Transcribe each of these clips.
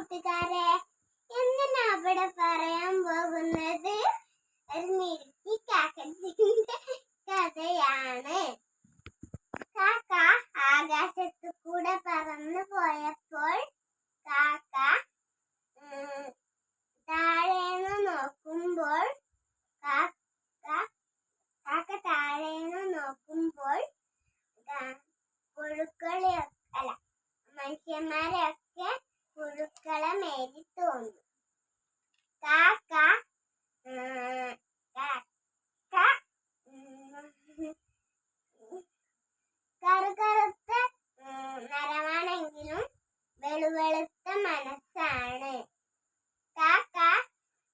കൂട്ടുകാരെ എന്തിനാ അവിടെ പറയാൻ പോകുന്നത്? കഥയാണ്. കാക്ക ആകാശത്തു കൂടെ പറന്നു പോയപ്പോൾ കാക്ക താഴേന്ന് നോക്കുമ്പോൾ കാക്ക കാക്ക താഴേന്ന് നോക്കുമ്പോൾ പുഴുക്കളെ അല്ല മനുഷ്യന്മാരെയൊക്കെ വെളുവെളുത്ത മനസ്സാണ്. കാക്ക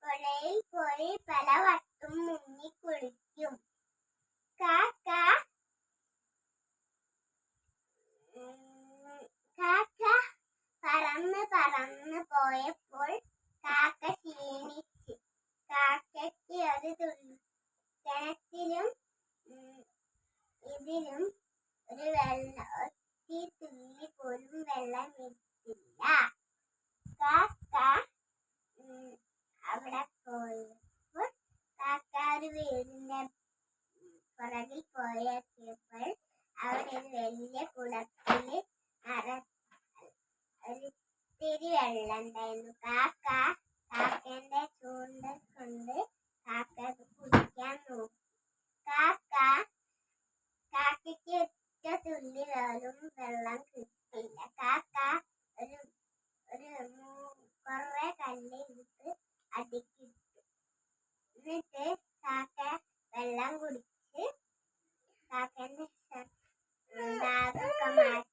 പുഴയിൽ പോയി പല വട്ടും മുങ്ങി കുളിക്കും. കാക്ക കാക്ക പറന്ന് പറന്ന് പോയപ്പോൾ കാക്ക ക്ഷീണിച്ച്. കാക്കയ്ക്ക് ഒരു തുള്ളി കിണറ്റിലും ഇതിലും ഒരു വെള്ളം ഒത്തിരി തുള്ളി പോലും വെള്ളം പോയപ്പോൾ കാക്കാട് വീടിന്റെ പുറകിൽ പോയപ്പോൾ അവിടെ ഒരു വലിയ കുളത്തിൽ അര ഒരിത്തിരി വെള്ളം ഉണ്ടായിരുന്നു. കാക്ക കാക്കേന്റെ ചൂണ്ട കൊണ്ട് കാക്ക കുടിക്കാൻ നോക്കി. കാക്ക കാക്കയ്ക്ക് ഒറ്റ തുള്ളി പോലും വെള്ളം കിട്ടില്ല കാക്ക ഒരു ഒരു കുറെ കല്ല് എടുത്ത് അടിക്കും എന്നിട്ട് കാക്ക വെള്ളം കുടിച്ച് കാക്കന്റെ ദാഹമൊക്കെ മാറ്റി